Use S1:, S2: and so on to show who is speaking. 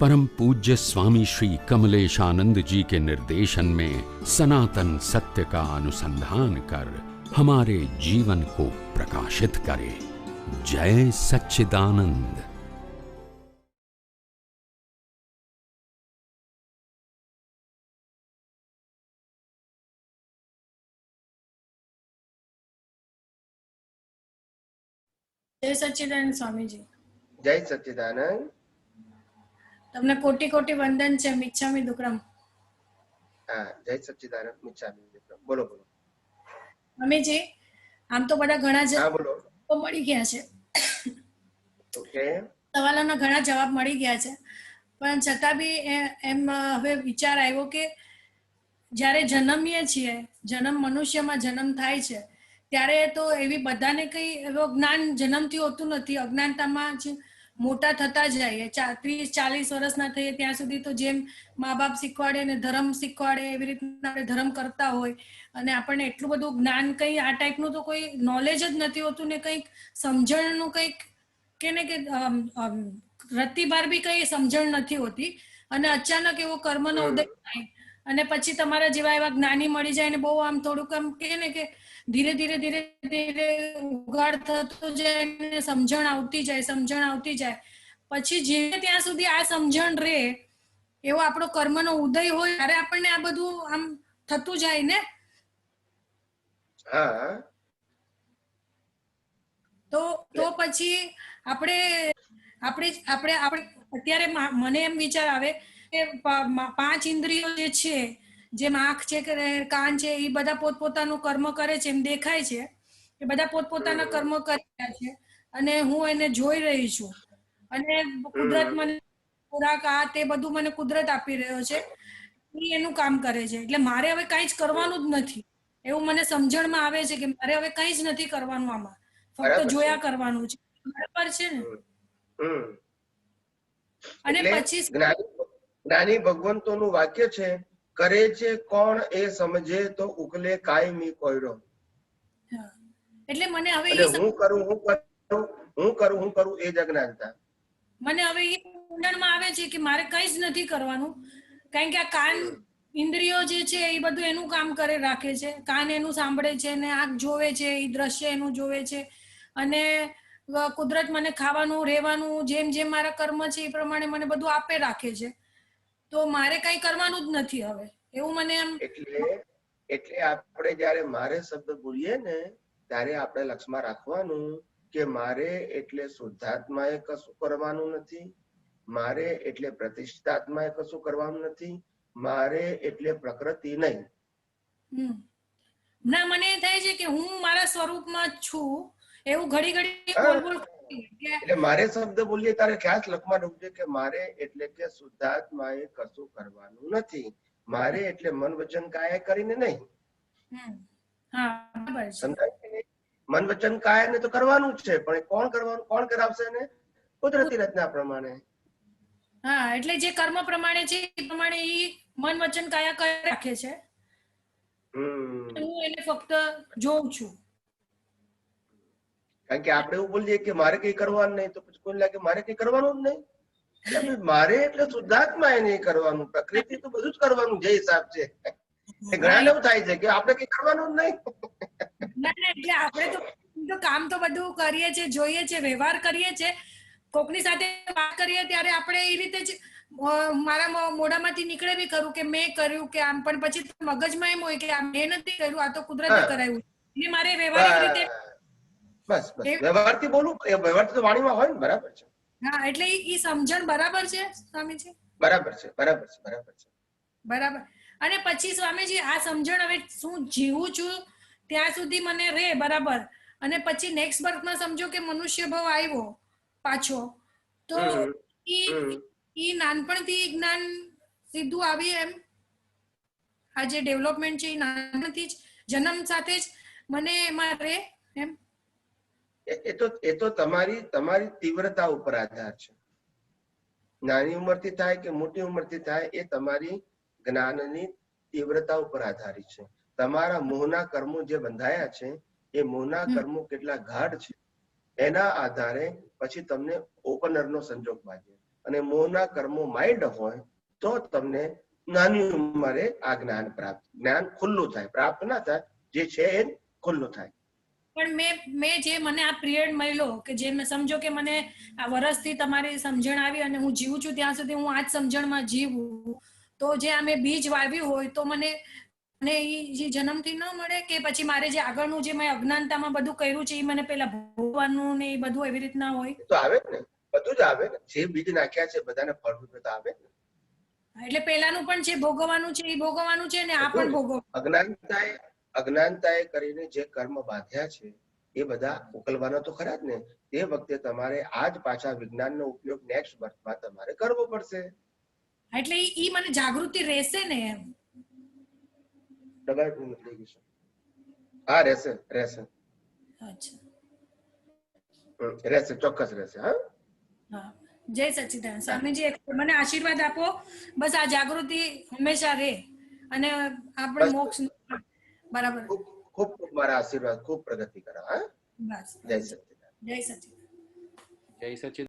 S1: परम पूज्य स्वामी श्री कमलेशानंद जी के निर्देशन में सनातन सत्य का अनुसंधान कर हमारे जीवन को प्रकाशित करे। जय सच्चिदानंद।
S2: जय सच्चिदानंद स्वामी
S3: जी। जय सच्चिदानंद।
S2: તમને કોટી કોટી વંદન છે મિચ્છામી દુક્રમ
S3: હા જય સચ્ચિદાનંદ મિચ્છામી મિત્રમ. બોલો બોલો.
S2: મમ્મીજી આમ તો બધા ઘણા જવાબ મળી ગયા છે.
S3: ઓકે.
S2: સવાલોના ઘણા જવાબ મળી ગયા છે. પણ છતાં બી એમ હવે વિચાર આવ્યો કે જ્યારે જન્મીએ છીએ જન્મ મનુષ્યમાં જન્મ થાય છે ત્યારે તો એવી બધાને કંઈ એવો જ્ઞાન જન્મથી હોતું નથી અજ્ઞાનતામાં જ મોટા થતા જઈએ ચા ત્રીસ ચાલીસ વર્ષના થઈએ ત્યાં સુધી તો જેમ મા બાપ શીખવાડે ને ધર્મ શીખવાડે એવી રીતના આપણે ધર્મ કરતા હોય. અને આપણને એટલું બધું જ્ઞાન કંઈ આ ટાઈપનું તો કોઈ નોલેજ જ નથી હોતું ને કંઈક સમજણનું કંઈક કે ને કે અમ, બી કઈ સમજણ નથી હોતી. અને અચાનક એવો કર્મનો. ઉદય થાય. અને પછી તમારા જેવા એવા જ્ઞાની મળી જાય ને બહુ આમ થોડુંક આમ કે ને કે ધીરે ધીરે ધીરે ધીરે ઉગાડ થતો જાય ને સમજણ આવતી જાય સમજણ આવતી જાય. પછી જે ત્યાં સુધી આ સમજણ રહે એવો આપણો કર્મનો ઉદય હોય ત્યારે આપણને આ બધું આમ થતું જાય ને?
S3: હા.
S2: તો તો પછી આપણે આપણે આપણે આપણે અત્યારે મને એમ વિચાર આવે પાંચ ઇન્દ્રિયો જે છે જેમ આંખ છે કે કાન છે એ બધા પોતપોતાનું કર્મ કરે છે એમ દેખાય છે એ બધા પોતપોતાના કર્મ કરી રહ્યા છે. અને હું એને જોઈ રહી છું. અને કુદરત મને ખોરાક આ તે બધું મને કુદરત આપી રહ્યો છે. એ એનું કામ કરે છે. એટલે મારે હવે કંઈ જ કરવાનું જ નથી. એવું મને સમજણમાં આવે છે કે મારે હવે કંઈ જ નથી કરવાનું આમાં. ફક્ત જોયા કરવાનું છે. બરાબર છે ને? અને પછી
S3: જ્ઞાની ભગવંતોનું વાક્ય છે કરે છે કોણ એ સમજે તો ઉકલે કાયમી
S2: કોયડો. એટલે મને હવે
S3: હું કરું હું કરું હું કરું હું કરું એ જ અજ્ઞાનતા.
S2: મને હવે એ ઊંડાણમાં આવે છે કે મારે કંઈ જ નથી કરવાનું. કારણ કે આ કાન ઇન્દ્રિયો જે છે એ બધું એનું કામ કરે રાખે છે. કાન એનું સાંભળે છે ને આંખ જોવે છે એ દ્રશ્ય એનું જોવે છે. અને કુદરત મને ખાવાનું રહેવાનું જેમ જેમ મારા કર્મ છે એ પ્રમાણે મને બધું આપે રાખે છે. તો મારે કઈ કરવાનું જ નથી હવે. એવું મને એમ
S3: એટલે એટલે આપણે જયારે મારે શબ્દ બોલીએ ને ત્યારે આપણે લક્ષમાં રાખવાનું કે મારે એટલે શુદ્ધાત્માએ કશું કરવાનું નથી મારે એટલે પ્રતિષ્ઠાત્માએ કશું કરવાનું નથી મારે એટલે પ્રકૃતિ નહીં.
S2: ના મને એ થાય છે કે હું મારા સ્વરૂપમાં છું એવું ઘડી ઘડી બોલ બોલ
S3: એટલે મારે શબ્દ બોલીએ ત્યારે ખાસ લખમાં ડૂબજે કે મારે એટલે કે શુદ્ધાત્માએ કશું કરવાનું નથી. મારે એટલે મન વચન કાયા કરીને નહીં. સમજાય મન વચન કાયા ને તો કરવાનું જ છે પણ કોણ કરવાનું કોણ કરાવશે ને કુદરતી રચના પ્રમાણે.
S2: હા એટલે જે કર્મ પ્રમાણે છે એ પ્રમાણે એ મન વચન કાયા કરી રાખે છે. હું એને ફક્ત જોઉં છું.
S3: કારણ કે આપણે એવું બોલીએ કે મારે કઈ કરવાનું નહીં તો પછી કોઈ લાગે મારે કઈ કરવાનું જ નહીં. મારે એટલે શુદ્ધાત્મા એ નહીં કરવાનું પ્રકૃતિ તો બધું જ કરવાનું જે હિસાબ છે. ઘણા એવું થાય છે કે આપણે કઈ કરવાનું જ નહીં.
S2: ના ના એટલે આપણે તો કામ તો બધું કરીએ છે જોઈએ છે વ્યવહાર કરીએ છે કોકની સાથે વાત કરીએ ત્યારે આપણે એ રીતે જ મારા મોઢામાંથી નીકળે બી કરું કે મેં કર્યું કે આમ પણ પછી મગજમાં એમ હોય કે આ મેં નથી કર્યું આ તો કુદરતે
S3: કરાયું.
S2: કરાવ્યું એટલે મારે વ્યવહારિક રીતે
S3: બસ બસ. વ્યવહારથી બોલું એ વ્યવહારથી તો વાણીમાં હોય ને બરાબર છે.
S2: હા એટલે ઈ સમજણ બરાબર છે સ્વામીજી?
S3: બરાબર છે બરાબર છે બરાબર છે.
S2: બરાબર. અને પછી સ્વામીજી આ સમજણ હવે શું જીવું છું ત્યાં સુધી મને રે બરાબર. અને પછી નેક્સ્ટ બર્થમાં સમજો કે મનુષ્ય ભાવ આવ્યો પાછો. તો એ નાનપણથી જ્ઞાન સીધું આવી એમ? આ જે ડેવલપમેન્ટ છે એ નાનપણથી જ જન્મ સાથે જ મને એમાં રે એમ?
S3: એ તો એ તો તમારી તમારી તીવ્રતા ઉપર આધાર છે. નાની ઉંમરથી થાય કે મોટી ઉંમરથી થાય એ તમારી જ્ઞાનની તીવ્રતા ઉપર આધારિત છે. તમારા મોહના કર્મો જે બંધાયા છે એ મોહના કર્મો કેટલા ગાઢ છે એના આધારે પછી તમને ઓપનરનો સંજોગ બાજે અને મોહના કર્મો માઇન્ડ હોય તો તમને નાની ઉંમરે આ જ્ઞાન પ્રાપ્ત જ્ઞાન ખુલ્લું થાય પ્રાપ્ત ના થાય જે છે એ ખુલ્લું થાય.
S2: પણ મેં મેં જે મને આ પિરિયડ મળ્યો કે જે મેં સમજો કે મને આ વર્ષથી તમારી સમજણ આવી અને હું જીવું છું ત્યાં સુધી હું આ જ સમજણમાં જીવું. તો જે આ મેં બીજ વાવ્યું હોય તો મને મને એ જન્મથી ન મળે કે પછી મારે જે આગળનું જે મેં અજ્ઞાનતામાં બધું કર્યું છે એ મને પેલા ભોગવવાનું ને એ બધું એવી રીતના હોય.
S3: તો આવે ને. બધું જ આવે ને. જે બીજ નાખ્યા છે બધાને ફળરૂપે તો આવે ને.
S2: એટલે પેલાનું પણ જે ભોગવવાનું છે એ ભોગવવાનું છે ને આ પણ ભોગવ
S3: અજ્ઞાનતાએ અજ્ઞાનતાએ કરીને જે કર્મ બાંધ્યા છે એ બધા ઉકલવાના તો ખરા જ ને? તે વખતે તમારે આ જ પાછા વિજ્ઞાનનો ઉપયોગ નેક્સ્ટ બર્થમાં તમારે કરવો પડશે.
S2: એટલે ઈ મને જાગૃતિ રહેશે ને એમ?
S3: ડબલ ટુ થઈ ગયું હા રહેશે રહેશે.
S2: અચ્છા.
S3: રહેશે ચોક્કસ રહેશે હા?
S2: હા. જય સચિદાન સ્વામીજી મને આશીર્વાદ આપો. બસ આ જાગૃતિ હંમેશા રહે. અને આપણે મોક્ષ બરાબર.
S3: ખૂબ ખૂબ ખૂબ મારા આશીર્વાદ ખૂબ પ્રગતિ કરો હા?
S2: બસ
S3: જય સચિદાન
S2: જય સચિદાન
S4: જય સચિદ